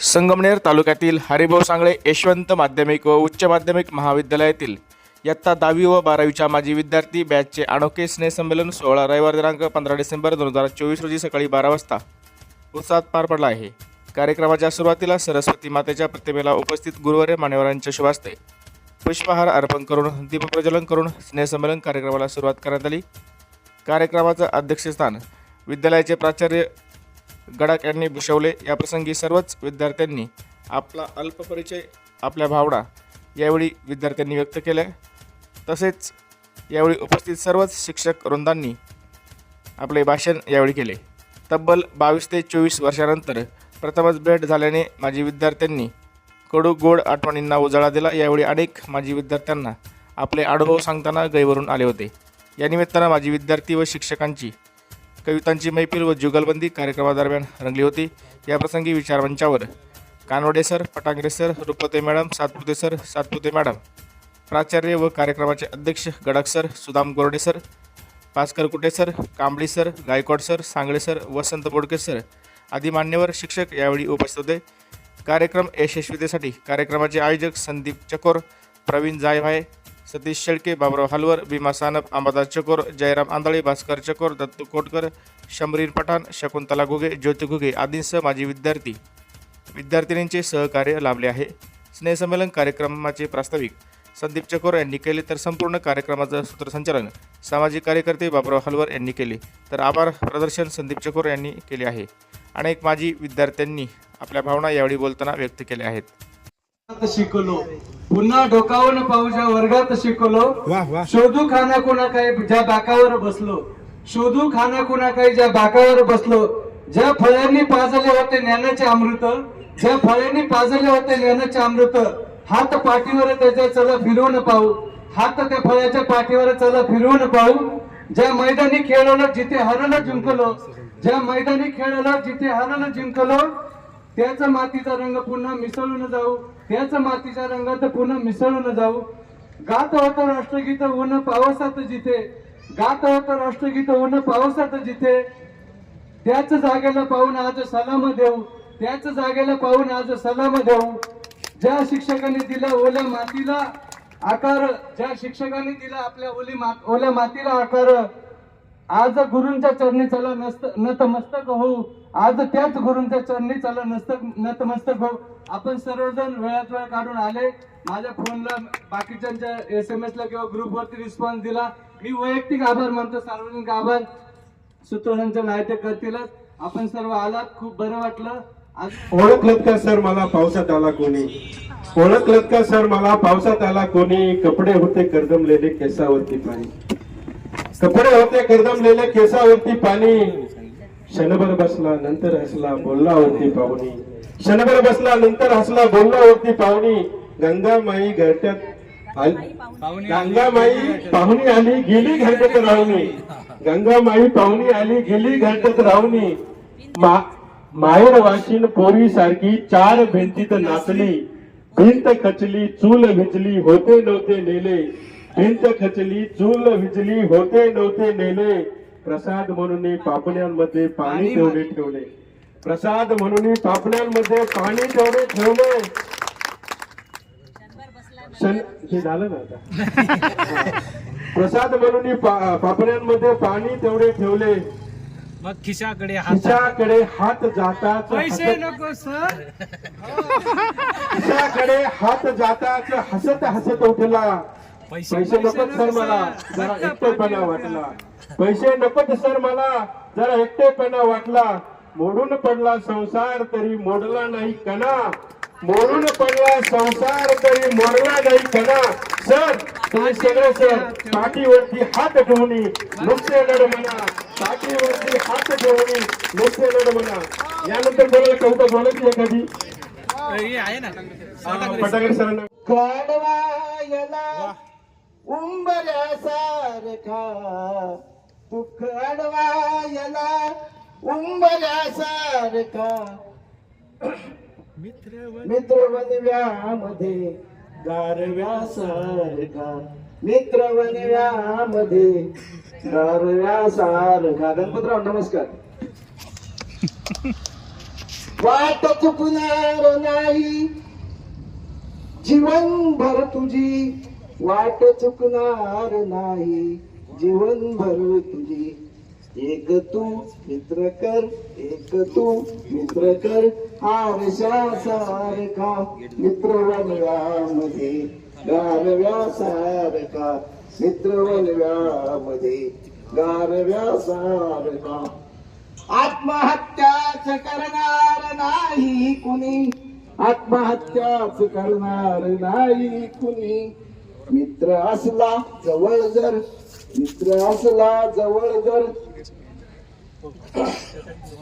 संगमनेर तालुक्यातील हरिभाऊ सांगळे यशवंत माध्यमिक व उच्च माध्यमिक महाविद्यालयातील इयत्ता दहावी व बारावीच्या माजी विद्यार्थी बॅचचे अनोखे स्नेहसंमेलन सोहळा रविवार दिनांक पंधरा डिसेंबर दोन हजार चोवीस रोजी सकाळी बारा वाजता उत्साहात पार पडला आहे. कार्यक्रमाच्या सुरुवातीला सरस्वती मातेच्या प्रतिमेला उपस्थित गुरुवारे मान्यवरांच्या शुभास्ते. पुष्पहार अर्पण करून दीपप्रज्वलन करून स्नेहसंमेलन कार्यक्रमाला सुरुवात करण्यात आली. कार्यक्रमाचं अध्यक्षस्थान विद्यालयाचे प्राचार्य गडाख यांनी भूषवले. याप्रसंगी सर्वच विद्यार्थ्यांनी आपला अल्प परिचय आपल्या भावना यावेळी विद्यार्थ्यांनी व्यक्त केल्या. तसेच यावेळी उपस्थित सर्वच शिक्षक वृंदांनी आपले भाषण यावेळी केले. तब्बल बावीस ते चोवीस वर्षानंतर प्रथमच भेट झाल्याने माजी विद्यार्थ्यांनी कडू गोड आठवणींना उजाळा दिला. यावेळी अनेक माजी विद्यार्थ्यांना आपले अनुभव सांगताना गैवरून आले होते. या निमित्तानं माजी विद्यार्थी व शिक्षकांची कवितांची मैफिल व जुगलबंदी कार्यक्रमादरम्यान रंगली होती. याप्रसंगी विचारमंचावर Kanwade sir Patangare sir Rupte madam Satpute sir Satpute madam. प्राचार्य व कार्यक्रमाचे अध्यक्ष Gadak sir Sudam Gorde sir Bhaskar Kute sir Kambli sir Gaikwad sir Sangle sir Vasant Bodke sir आदी मान्यवर शिक्षक यावेळी उपस्थित होते. कार्यक्रम यशस्वीतेसाठी कार्यक्रमाचे आयोजक संदीप चकोर प्रवीण जायभाय सतीश शेळके बाबराव हलवर भीमा सानप अंबादास चकोर जयराम आंधळे भास्कर चकोर दत्तू कोटकर शमरीर पठाण शकुंतला घुगे ज्योती घुगे आदींसह माजी विद्यार्थी विद्यार्थिनींचे सहकार्य लाभले आहे. स्नेहसंमेलन कार्यक्रमाचे प्रास्ताविक. संदीप चकोर यांनी केले तर संपूर्ण कार्यक्रमाचं सूत्रसंचालन. सामाजिक कार्यकर्ते बाबराव हलवर यांनी केले तर आभार प्रदर्शन संदीप चकोर यांनी केले आहे. अनेक माजी विद्यार्थ्यांनी आपल्या भावना यावेळी बोलताना व्यक्त केल्या आहेत. शिकलो. पुन्हा डोकावून पाऊच्या वर्गात शिकलो. शोधू खाना कोणा काही ज्या बाकावर बसलो. शोधू खाना कोणा काही ज्या बाकावर बसलो. ज्या फळांनी पाजले होते ज्ञानाचे अमृत ज्या फळांनी पाजले होते ज्ञानाचे अमृत हात पाठीवर त्याच्या चला फिरवून पाहू. हात त्या फळाच्या पाठीवर चला फिरवून पाहू. ज्या मैदानी खेळाला जिथे हरलं जिंकलो. ज्या मैदानी खेळाला जिथे हरलं जिंकलो. त्याच मातीचा रंग पुन्हा मिसळून जाऊ. त्याच मातीच्या रंगात पुन्हा मिसळून जाऊ. गात होतं राष्ट्रगीत ऊन पावसात जिथे. गात होतं राष्ट्रगीत ऊन पावसात जिथे. त्याच जागेला पाहून आज सलाम देऊ. त्याच जागेला पाहून आज सलाम देऊ. ज्या शिक्षकांनी दिला ओल्या मातीला आकार ज्या शिक्षकांनी दिला आपल्या ओली मा ओल्या मातीला आकार आज गुरूंच्या चरणी चला नस्त नतमस्तक होऊ. आज त्याच गुरूंच्या चरणी चला नस्तक नतमस्तक हो आपण सर्वजण वेळात वेळ काढून आले. माझ्या फोनला बाकीच्यांच्या एस एम एस ला किंवा ग्रुपवरती रिस्पॉन्स दिला. मी वैयक्तिक आभार मानतो सार्वजनिक आभार. सूत्रसंचालन नायते ते करतीलच. आपण सर्व आलात. खूप बरं वाटलं. ओळखलत का सर मला? पावसात आला कोणी? ओळखलत का सर मला? पावसात आला कोणी? कपडे होते कर्दमलेले केसावरती पाणी. कपडे होते कर्दमलेले केसावरती पाणी. क्षणभर बसला नंतर हसला बोलला होती पाहुणी. क्षणभर बसला नंतर हसला बोलला होती पाहुणी. गंगामाई घरट्यात आली गंगामाई पाहुणी आली गेली घरट्यात राहुणी गंगामाई पाहुणी आली गेली घरट्यात राहुणी मा- माहेर वाशिन पोरी सारखी चार भिंतीत नाचली. भिंत खचली चूल भिजली होते नव्हते नेले. भिंत खचली चूल भिजली होते नव्हते नेले. प्रसाद म्हणून पापण्यांमध्ये पाणी तेवढे ठेवले प्रसाद म्हणून पापण्यांमध्ये पाणी तेवढे ठेवले. हे झालं ना आता? प्रसाद म्हणून पापण्यांमध्ये पाणी तेवढे ठेवले. मग खिशाकडे हात खिशाकडे हात जाताच पैसे नको सर. खिशाकडे हात जाताच हसत हसत उठला. पैसे नकोत सर मला. जरा एकटेपणा वाटला. पैसे नकोत सर मला. जरा एकटेपणा वाटला. मोडून पडला संसार तरी मोडला नाही कणा. मोडून पडला संसार तरी मोडला नाही कणा. सर तुम्ही सगळे सर पाठीवरती हात ठेवून नुसते लढ म्हणा. पाठीवरती हात ठेवून नुसते लढ म्हणा. यानंतर बोलायला कविता बोलायची एखादी आहे ना फटाकडे सरांना. कडवायला उंबऱ्यासारखा दुःख अडवायला उंबऱ्यासारखा. मित्रवनव्यामध्ये गारव्यासारखा. मित्रवनव्यामध्ये गारव्यासारखा. गणपतराव नमस्कार. वाट चुकणार नाही. जीवन भर तुझी वाट चुकणार नाही. जीवनभर तुझी. एक तू मित्र कर एक तू मित्र कर. हारशा सारखा मित्र वनव्यामध्ये गारव्या सारखा मित्र वनव्यामध्ये गारव्या सारखा आत्महत्याच करणार नाही कुणी. आत्महत्याच करणार नाही कुणी. मित्र असला जवळ जर मित्र असला जवळ जर.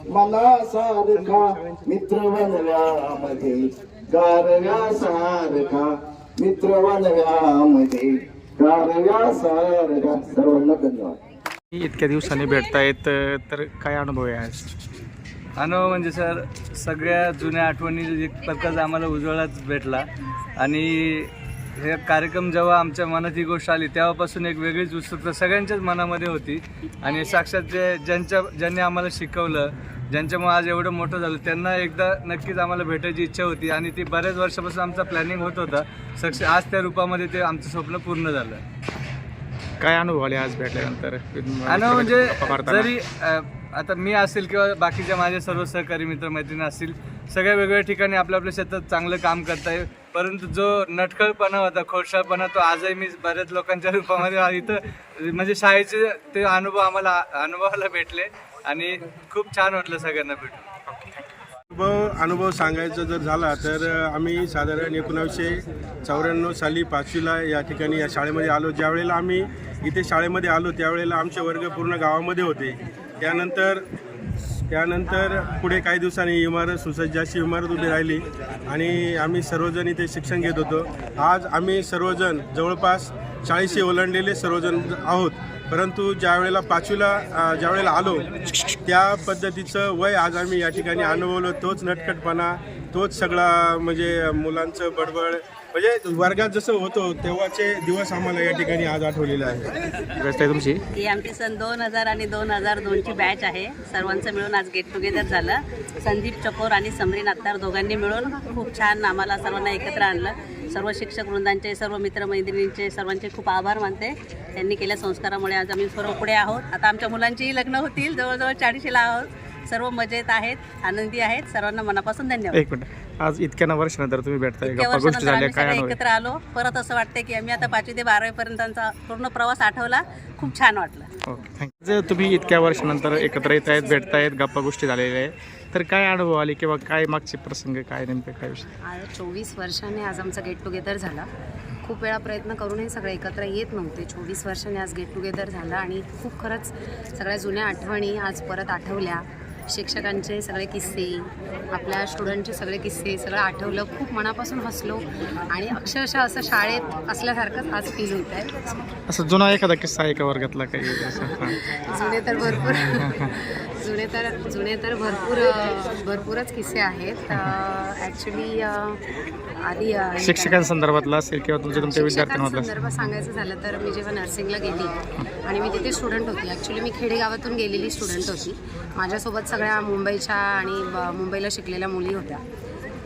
मनासारखा मित्र वनव्यामध्ये गारव्या सारखा मित्र वनव्यामध्ये गारव्या सारखा सर्वांना धन्यवाद. इतक्या दिवसांनी भेटतायत तर काय अनुभव आहे आज? अनुभव म्हणजे सर सगळ्या जुन्या आठवणी एक प्रकारच आम्हाला उजवळाच भेटला. आणि हे कार्यक्रम जेव्हा आमच्या मनात ही गोष्ट आली तेव्हापासून एक वेगळीच उत्सुकता सगळ्यांच्याच मनामध्ये होती. आणि साक्षात जे ज्यांच्या ज्यांनी आम्हाला शिकवलं ज्यांच्यामुळे आज एवढं मोठं झालं त्यांना एकदा नक्कीच आम्हाला भेटायची इच्छा होती. आणि ती बऱ्याच वर्षापासून आमचा प्लॅनिंग होत होता. सक्ष आज त्या रूपामध्ये ते आमचं स्वप्न पूर्ण झालं. काय अनुभव आले आज भेटल्यानंतर? आणि म्हणजे? जरी आता मी असेल किंवा बाकीच्या माझे सर्व सहकारी मित्र मैत्रिणी असतील सगळ्या वेगवेगळ्या ठिकाणी आपल्या आपल्या शेतात चांगलं काम करताय परंतु जो नटखळपणा होता खोडसाळपणा तो आजही मी बऱ्याच लोकांच्या रूपामध्ये इथं म्हणजे शाळेचे ते अनुभव आम्हाला अनुभवाला भेटले आणि खूप छान वाटलं सगळ्यांना भेटून. अनुभव अनुभव सांगायचा जर झाला तर आम्ही साधारण एकोणावीसशे चौऱ्याण्णव साली पाचवीला या ठिकाणी या शाळेमध्ये आलो. ज्यावेळेला आम्ही इथे शाळेमध्ये आलो त्यावेळेला आमचे वर्ग पूर्ण गावामध्ये होते. त्यानंतर त्यानंतर पुढे काही दिवसांनी इमारत सुसज्ज अशी इमारत उभी राहिली आणि आम्ही सर्वजण इथे शिक्षण घेत होतो. आज आम्ही सर्वजण जवळपास चाळीसशे ओलांडलेले सर्वजण आहोत. परंतु ज्या वेळेला पाचवीला ज्यावेळेला ज्या वेळेला आलो त्या पद्धतीचं वय आज आम्ही या ठिकाणी अनुभवलं. तोच नटखटपणा तोच सगळा म्हणजे मुलांचं बडबड म्हणजे वर्गात जसं होतो तेव्हाचे दिवस आम्हाला या ठिकाणी आज आठवलेले आहे व्यवस्था आहे तुमची? ही आमची सन दोन हजार आणि दोन हजार दोनची बॅच आहे. सर्वांचं मिळून आज गेट टुगेदर झालं. संदीप चकोर आणि समरीन अत्तार दोघांनी मिळून खूप छान आम्हाला सर्वांना एकत्र आणलं. सर्व शिक्षक वृंदांचे सर्व मित्रमैत्रिणींचे सर्वांचे खूप आभार मानते. त्यांनी केल्या संस्कारामुळे आज आम्ही सर्व पुढे आहोत. आता आमच्या मुलांचीही लग्न होतील. जवळजवळ चाळीशीला आहोत. सर्व मजेत आहेत आनंदी आहेत. सर्वांना मनापासून धन्यवाद. एक मिनिट. आज इतक्या वर्षानंतर तुम्ही भेटताय. इतक्या गप्पा गोष्टी वर्षानंतर झाल्या आम्ही काय सगळे अनुभव आहे? एकत्र आलो. परत असं वाटतं की आम्ही आता पाचवी ते बारावी पर्यंतचा पूर्ण प्रवास आठवला. खूप छान वाटलं. ओके थँक्यू जर तुम्ही इतक्या वर्षानंतर एकत्र येत आहेत भेटतायत गप्पा गोष्टी झालेल्या आहे तर काय अनुभव आले किंवा काय मागचे प्रसंग काय नेमके काय विषय? आज चोवीस वर्षाने आज आमचं गेट टुगेदर झालं. खूप वेळा प्रयत्न करूनही सगळे एकत्र येत नव्हते. चोवीस वर्षाने आज गेट टुगेदर झालं आणि खूप खरंच सगळ्या जुन्या आठवणी आज परत आठवल्या. शिक्षकांचे सगळे किस्से आपल्या स्टुडंटचे सगळे किस्से सगळं आठवलं खूप मनापासून हसलो. आणि अक्षरशः असं शाळेत असल्यासारखंच आज फील होत आहे. असं जुना एखादा किस्सा आहे का वर्गातला काही? असं. जुने तर भरपूर. जुने तर जुने तर भरपूर भरपूरच किस्से आहेत. ॲक्च्युली आधी शिक्षकांसंदर्भातला असेल किंवा तुमच्या तुमच्या विद्यार्थ्यांमधला? असेल संदर्भात सांगायचं झालं तर मी जेव्हा नर्सिंगला गेली आणि मी तिथे स्टुडंट होती ॲक्च्युली मी खेडेगावातून गेलेली स्टुडंट होती. माझ्यासोबत सगळ्या मुंबईच्या आणि मुंबईला शिकलेल्या मुली होत्या.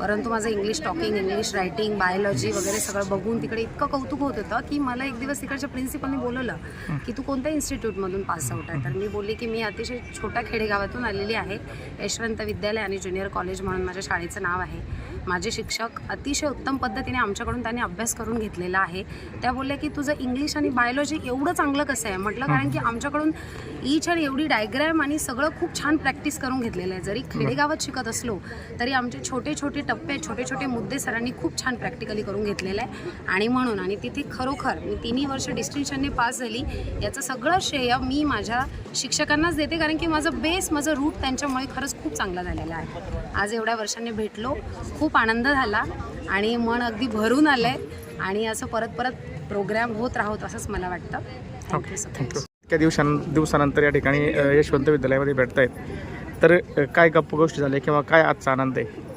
परंतु माझं English talking English writing biology वगैरे सगळं बघून तिकडे इतकं कौतुक होत होतं की मला एक दिवस तिकडच्या प्रिन्सिपलने बोलवलं की तू कोणत्या इन्स्टिट्यूटमधून पास आउट आहे? तर मी बोलली की मी अतिशय छोट्या खेडेगावातून आलेली आहे यशवंत विद्यालय आणि ज्युनियर कॉलेज म्हणून माझ्या शाळेचं नाव आहे. माझे शिक्षक अतिशय उत्तम पद्धतीने आमच्याकडून त्यांनी अभ्यास करून घेतलेला आहे. त्या बोलल्या की तुझं इंग्लिश आणि बायोलॉजी एवढं चांगलं कसं आहे? म्हटलं कारण की आमच्याकडून ईच आणि एवढी डायग्रॅम आणि सगळं खूप छान प्रॅक्टिस करून घेतलेलं आहे. जरी खेडेगावात शिकत असलो तरी आमचे छोटे छोटे टप्पे छोटे छोटे मुद्दे सरांनी खूप छान प्रॅक्टिकली करून घेतलेलं आहे. आणि म्हणून आणि तिथे खरोखर मी तिन्ही वर्ष डिस्टिंक्शनने पास झाली याचं सगळं श्रेय मी माझ्या शिक्षकांनाच देते कारण की माझं बेस माझं रूट त्यांच्यामुळे खरंच खूप चांगला झालेला आहे. आज एवढ्या वर्षांनी भेटलो खूप आनंद झाला आणि मन अगदी भरून आलं आहे आणि असं परत परत प्रोग्राम होत राहोत असंच मला वाटतं. थँक्यू सो थँक्यू मच इतक्या दिवसां दिवसानंतर या ठिकाणी यशवंत विद्यालयामध्ये भेटतायत. तर अ, काय गप्पा गोष्टी झाल्या किंवा काय आजचा आनंद आहे?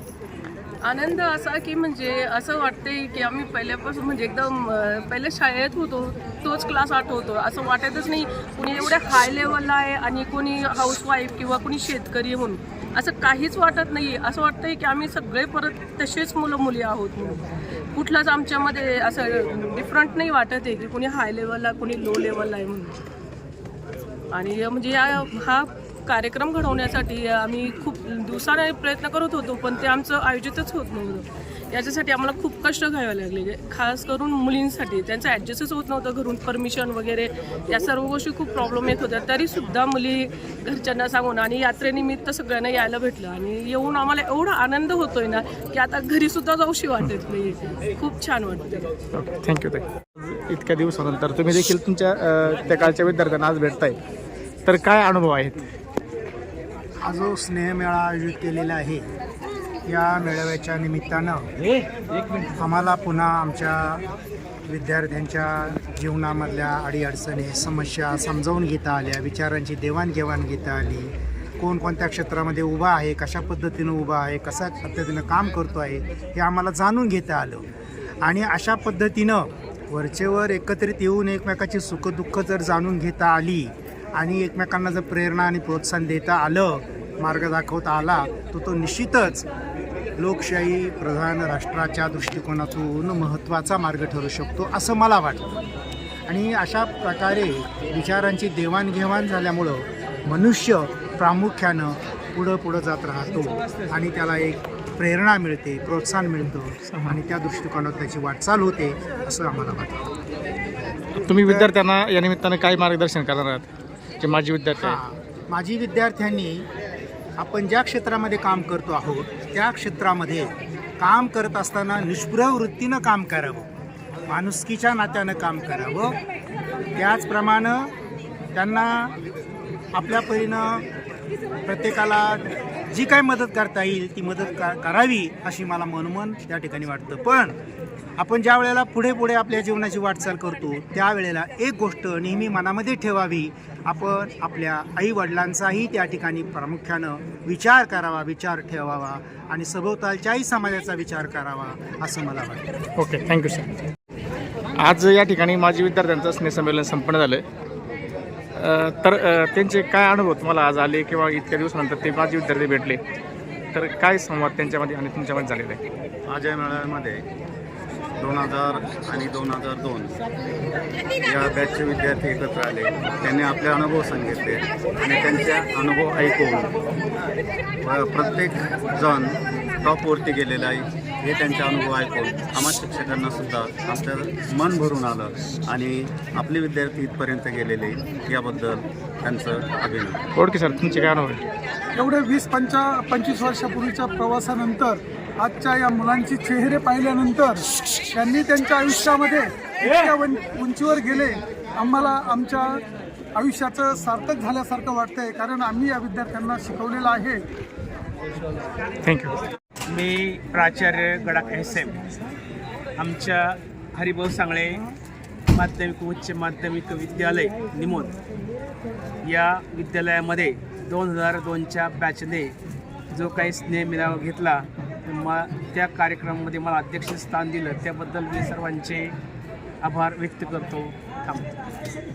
आनंद असा की म्हणजे असं वाटते की आम्ही पहिल्यापासून म्हणजे एकदम पहिले शाळेत होतो तोच क्लास आठवतो असं वाटतच नाही कुणी एवढ्या हाय लेवलला आहे आणि कोणी हाऊसवाईफ किंवा कोणी शेतकरी म्हणून. असं काहीच वाटत नाही. असं वाटतंय की आम्ही सगळे परत तसेच मुलं मुली आहोत म्हणून. कुठलाच आमच्यामध्ये असं डिफरंट नाही वाटत आहे की कुणी हाय लेवलला कुणी लो लेवलला आहे म्हणून. आणि म्हणजे या हा कार्यक्रम घडवण्यासाठी आम्ही खूप दिवसाने प्रयत्न करत होतो पण ते आमचं आयोजितच होत नव्हतं. याच्यासाठी आम्हाला खूप कष्ट घ्यावे लागले. खास करून मुलींसाठी. त्यांचं ॲडजस्टच होत नव्हतं घरून. परमिशन वगैरे या सर्व गोष्टी खूप प्रॉब्लेम येत होत्या. तरीसुद्धा मुली घरच्यांना सांगून आणि यात्रेनिमित्त सगळ्यांना यायला भेटलं. आणि येऊन आम्हाला एवढा आनंद होतोय ना की आता घरीसुद्धा जाऊशी वाटत नाही खूप छान वाटतं ओके थँक्यू ताई इतक्या दिवसानंतर तुम्ही देखील तुमच्या त्या काळच्या विद्यार्थ्यांना आज भेटताय. तर काय अनुभव आहेत? हा जो स्नेहमेळा आयोजित केलेला आहे या मेळाव्याच्या निमित्तानं आम्हाला पुन्हा आमच्या विद्यार्थ्यांच्या जीवनामधल्या अडीअडचणी समस्या समजावून घेता आल्या विचारांची देवाणघेवाण घेता आली. कोण कोणत्या क्षेत्रामध्ये उभा आहे कशा पद्धतीनं उभा आहे कशा पद्धतीनं काम करतो आहे हे आम्हाला जाणून घेता आलं. आणि अशा पद्धतीनं वरचेवर एकत्रित येऊन एकमेकाची सुखदुःख जर जाणून घेता आली आणि एकमेकांना जर प्रेरणा आणि प्रोत्साहन देता आलं मार्ग दाखवता आला तर तो निश्चितच लोकशाही प्रधान राष्ट्राच्या दृष्टिकोनातून महत्त्वाचा मार्ग ठरू शकतो असं मला वाटतं. आणि अशा प्रकारे विचारांची देवाणघेवाण झाल्यामुळं मनुष्य प्रामुख्यानं पुढं पुढं जात राहतो आणि त्याला एक प्रेरणा मिळते प्रोत्साहन मिळतं आणि त्या दृष्टिकोनात त्याची वाटचाल होते असं आम्हाला वाटतं. तुम्ही विद्यार्थ्यांना या निमित्तानं काय मार्गदर्शन करणार आहात? जे माजी विद्यार्थी माझी विद्यार्थ्यांनी आपण ज्या क्षेत्रामध्ये काम करतो आहोत त्या क्षेत्रामध्ये काम करत असताना निष्प्रह वृत्तीनं काम करावं. माणुसकीच्या नात्यानं काम करावं. त्याचप्रमाणे त्यांना आपल्या परीनं प्रत्येकाला जी काही मदत करता येईल ती मदत का करावी अशी मला मनोमन त्या ठिकाणी वाटतं. पण आपण ज्या वेळेला पुढे पुढे आपल्या जीवनाची वाटचाल करतो त्यावेळेला एक गोष्ट नेहमी मनामध्ये ठेवावी. आपण आपल्या आई वडिलांचाही त्या ठिकाणी प्रामुख्यानं विचार करावा विचार ठेवावा आणि सभोवतालच्याही समाजाचा विचार करावा असं मला वाटतं. ओके थँक्यू सर आज या ठिकाणी माजी विद्यार्थ्यांचं स्नेहसंमेलन संपन्न झालं तर त्यांचे काय अनुभव तुम्हाला आज आले किंवा इतक्या दिवसानंतर ते माजी विद्यार्थी भेटले? तर काय संवाद त्यांच्यामध्ये आणि तुमच्यामध्ये झालेला आहे? माझ्या मेळाव्यामध्ये दोन हजार आणि दोन हजार दोन. या बॅचचे विद्यार्थी एकत्र आले. त्यांनी आपले अनुभव सांगितले आणि त्यांचे अनुभव ऐकून प्रत्येक जण टॉपवरती गेलेला आहे हे त्यांचे अनुभव ऐकून आम्हा शिक्षकांना सुद्धा आमचं मन भरून आलं आणि आपले विद्यार्थी इथपर्यंत गेलेले याबद्दल त्यांचं अभिनंदन. ओळखी सर तुमचे काय अनुभव? एवढे वीस पंचा पंचवीस वर्षापूर्वीच्या प्रवासानंतर आजच्या या मुलांचे चेहरे पाहिल्यानंतर त्यांनी त्यांच्या आयुष्यामध्ये इतक्या उंचीवर गेले. आम्हाला आमच्या आयुष्याचं सार्थक झाल्यासारखं वाटतंय कारण आम्ही या विद्यार्थ्यांना शिकवलेलं आहे. थँक्यू मी प्राचार्य गडाख एस एम. आमच्या हरिभाऊ सांगळे माध्यमिक उच्च माध्यमिक विद्यालय निमोद या विद्यालयामध्ये दोन हजार दोनच्या बॅचने जो काही स्नेह मेळावा घेतला मा त्या कार्यक्रमामध्ये मला अध्यक्षस्थान दिलं. त्याबद्दल मी सर्वांचे आभार व्यक्त करतो. थांबतो